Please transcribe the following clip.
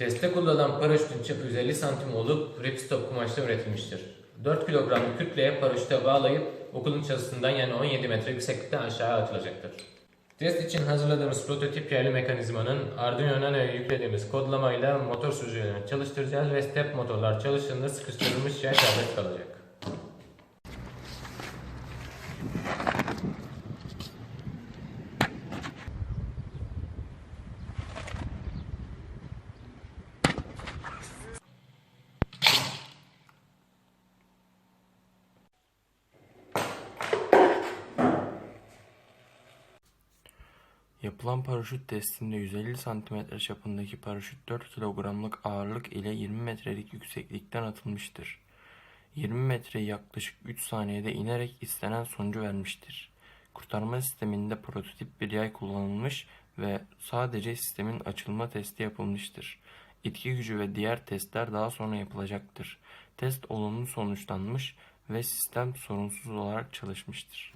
Testte kullanılan paraşütün çapı 150 santim olup ripstop kumaşla üretilmiştir. 4 kilogramlık kütleye paraşüte bağlayıp okulun çatısından yani 17 metre yükseklikten aşağı atılacaktır. Test için hazırladığımız prototip yerli mekanizmanın Arduino Nano'ya yüklediğimiz kodlamayla motor sürücülerini çalıştıracağız ve step motorlar çalıştığında sıkıştırılmış yer serbest kalacak. Yapılan paraşüt testinde 150 cm çapındaki paraşüt 4 kilogramlık ağırlık ile 20 metrelik yükseklikten atılmıştır. 20 metre yaklaşık 3 saniyede inerek istenen sonucu vermiştir. Kurtarma sisteminde prototip bir yay kullanılmış ve sadece sistemin açılma testi yapılmıştır. İtki gücü ve diğer testler daha sonra yapılacaktır. Test olumlu sonuçlanmış ve sistem sorunsuz olarak çalışmıştır.